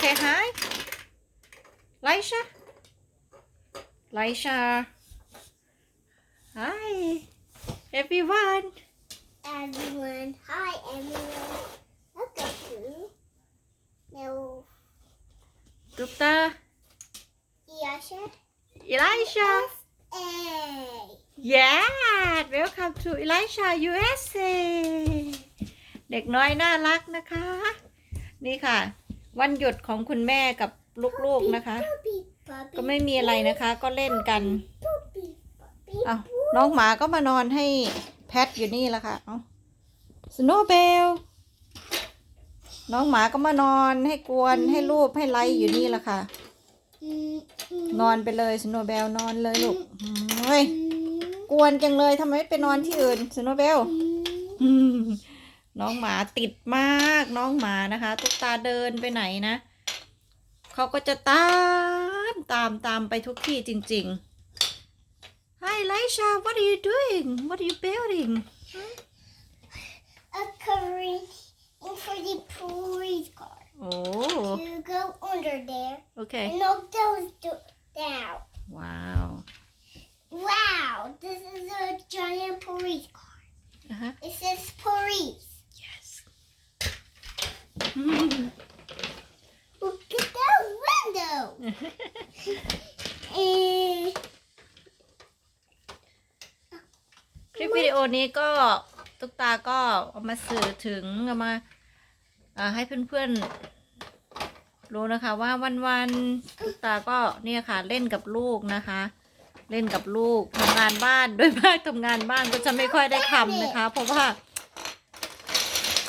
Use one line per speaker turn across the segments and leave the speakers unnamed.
say hi Laisha Laisha Hi everyone
Everyone, hi everyone. Look at you. Now,
ตุ๊กตา
Yasha.
Elisha
Hey.
Yeah welcome to Elisha USA เด็กน้อยน่ารักนะคะ นี่ค่ะ วันหยุดของคุณแม่กับลูกๆนะคะ
Puppy, puppy,
ก็ไม่มีอะไรนะคะ ก็เล่นกัน
puppy, puppy.
อ้าวน้องหมาก็มานอนให้แพทอยู่นี่แล้วค่ะ เอาสโนเบล น้องหมาก็มานอนให้กวนให้รูปให้ไลค์อยู่นี่แหละค่ะ
Mm,
นอนไปเลยสโนเบลนอนเลยลูกเฮ้ย กวนจังเลยทำไมไม่ไปนอนที่อื่นสโนเบลอืม น้องหมาติดมากน้องหมานะคะ ตุ๊กตาเดินไปไหนนะ เขาก็จะตามตามตามไปทุกที่จริง ๆ Hi Laisha what are you doing what are you building
A curry for the police car.
โอ้
You go under there
โอเค
and knock those do- down.
ว้าว
Wow, this is a giant police car.
อะฮะ
It says police.
yes
Look at that window. Eh,
คลิปวิดีโอนี้ก็ตุ๊กตาก็เอามาสื่อถึงเอามาอ่าให้เพื่อนๆรู้นะคะ ว่าวันๆตุ๊กตาก็เนี่ยค่ะเล่นกับลูกนะคะ เล่นกับลูกทำงานบ้านโดยมากทำงานบ้านก็จะไม่ค่อยได้ทำนะคะ เพราะว่า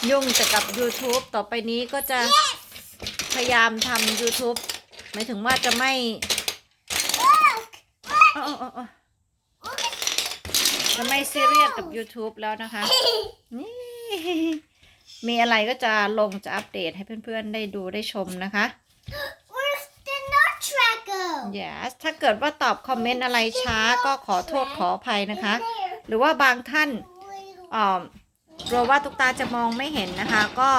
ยุ่งแต่กับ YouTube ต่อไปนี้ก็จะพยายามทำ YouTube หมายถึงว่าจะไม่
look,
อ๋ออ๋ออ๋อ จะไม่ซีเรียสกับ YouTube แล้วนะคะ นี่ มีอะไรก็จะลงจะอัปเดตให้เพื่อนๆได้ดูได้ชมนะคะ
Where's the nut tracker?
yes ถ้าเกิดว่าตอบคอมเมนต์อะไรช้าก็ขอโทษขออภัยนะคะ
There.
หรือว่าบางท่าน
Little-
อ่อกลัวว่าตุกตาจะมองไม่เห็นนะคะ ก็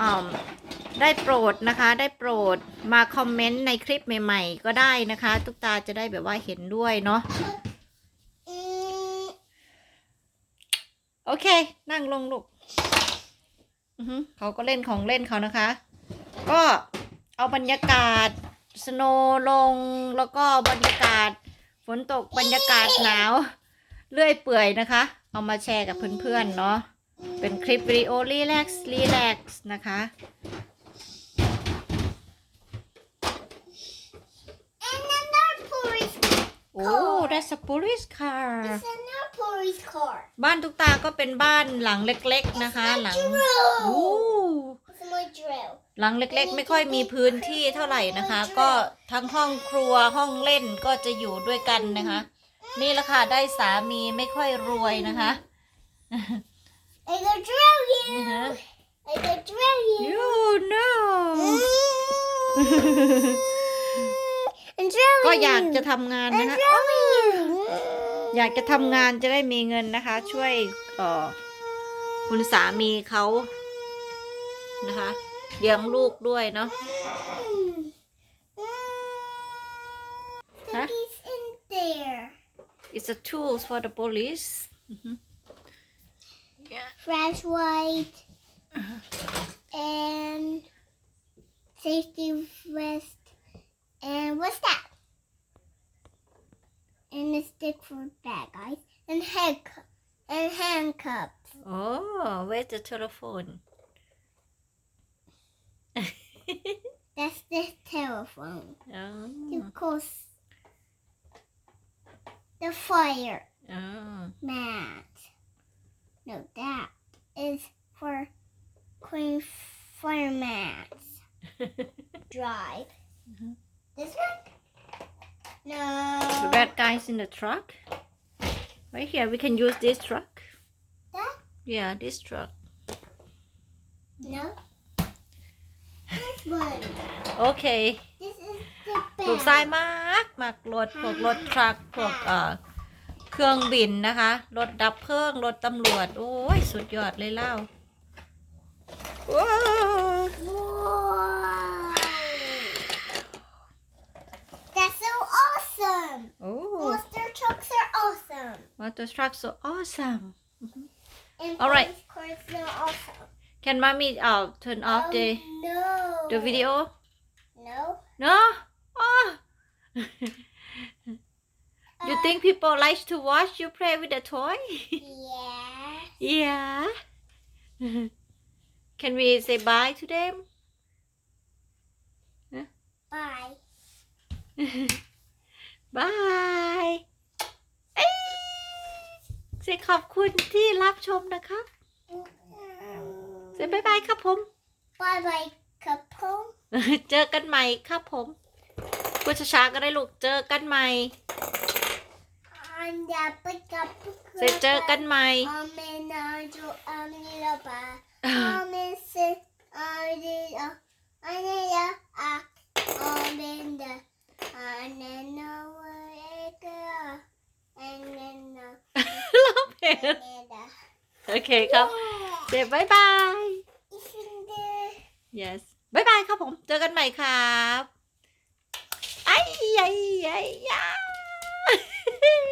อ่าได้โปรดนะคะ ได้โปรดมาคอมเมนต์ในคลิปใหม่ ๆ ก็ได้นะคะ ตุกตาจะได้แบบว่าเห็นด้วยเนาะ
Mm,
โอ เค นั่งลงลูกอือหือเขาก็เล่นของเล่นเขานะคะ ก็เอาบรรยากาศสโนว์ลงแล้วก็บรรยากาศฝนตกบรรยากาศหนาว เลื่อยเปื่อยนะคะ เอามาแชร์กับเพื่อนๆเนาะเป็นคลิปวิดีโอรีแลกซ์รีแลกซ์นะคะ
and another police
โอ้ that's a police car
It's another police car.
บ้านทุกตาก็เป็นบ้านหลังเล็กๆนะคะ หลังโอ้
Drill. It's my drill.
หลังเล็กๆ ไม่ค่อยมีพื้นที่เท่าไหร่นะคะ ก็ทั้งห้องครัวห้องเล่นก็จะอยู่ด้วยกันนะคะ นี่แหละค่ะได้สามีไม่ค่อยรวยนะคะ
I go drill you.
อือฮะ
I go drill you.
you know
And drill
ก็อยากจะทำงาน
And
นะคะ
drill you.
อยากจะทำงานจะได้มีเงินนะคะ ช่วยเอ่อคุณสามีเขานะคะเลี้ยงลูกด้วยเนาะ
The piece in there.
it's a tools for the police อือฮึ
Flashlight. And safety vest. For that, guys. And handcuff. And handcuffs.
oh where's the telephone
That's the telephone.
oh.
Of course, the fire
oh.
mat. No, that is for Queen Fire Mats. Drive.
Mhm.
This one? No.
The bad guys in the truck right here we can use this truck
That?
yeah this truck
No. This one.
โอเค
This is the
ปลูกทราย
bag.
มากมากรถพวกรถทรัคพวกเอ่อเครื่องบินนะคะ รถดับเพลิง รถตำรวจ โอ้ย สุดยอดเลยเล่า The truck so awesome. Mm-hmm.
And
All right.
Awesome.
Can mommy uh, turn off
um,
the
no.
the video?
No.
No. Oh. you
uh,
think people like to watch you play with a toy?
yeah.
Yeah. Can we say bye to them?
Bye.
bye. เซขอบคุณที่รับชมนะครับเซบายบายครับผม
Bye bye, Capone.
เจอกันใหม่ครับผมพูดช้าๆก็ได้ลูกเจอกันใหม่
And the pick up.
เซเจอกันใหม่
Amen. Aju. Amen. Ba. Amen. Say. Amen. Amen. Ah. Amen. Amen. No. Amen. No.
ร้องเพลง
Amen.
โอเคครับเซบายบาย
Isn't there?
yes บายบายครับผม เจอกันใหม่ครับ ไอ้ยัยยัยยา